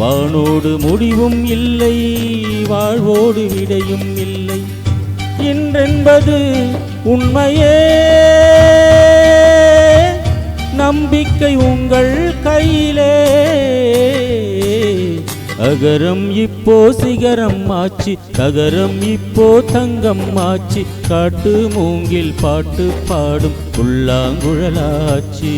வானோடு முடிவும் இல்லை வாழ்வோடு விடையும் இல்லை. என்றென்பது உண்மையே. நம்பிக்கை உங்கள் கையிலே. அகரம் இப்போ சிகரம் ஆச்சு தகரம் இப்போ தங்கம் ஆச்சு. காட்டு மூங்கில் பாட்டு பாடும் புல்லாங்குழலாச்சி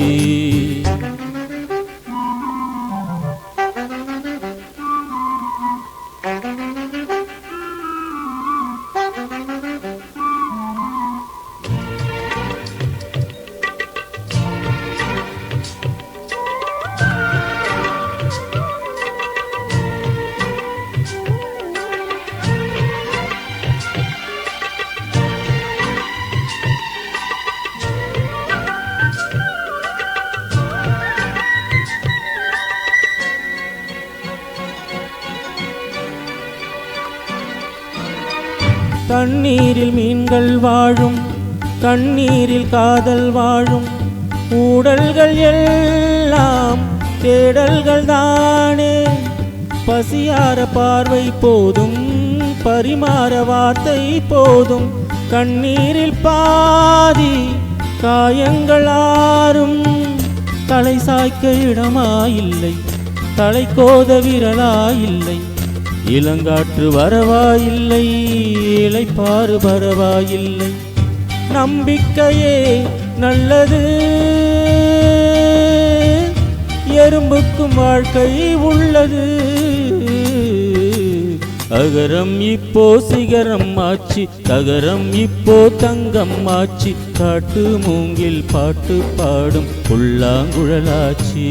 தண்ணீரில் மீன்கள் வாழும் கண்ணீரில் காதல் வாழும். ஊடல்கள் எல்லாம் தேடல்கள் தானே. பசியார பார்வை போதும் பரிமாற வார்த்தை போதும். கண்ணீரில் பாதி காயங்கள் தலை சாய்க்க இடமாயில்லை தலை கோத விரலாயில்லை. இளங்காற்று வரவாயில்லை இளைப்பாறு பரவாயில்லை. நம்பிக்கையே நல்லது. எறும்புக்கும் வாழ்க்கை உள்ளது. அகரம் இப்போ சிகரம் ஆச்சு தகரம் இப்போ தங்கம் ஆச்சு. காட்டு மூங்கில் பாட்டு பாடும் புல்லாங்குழலாச்சி.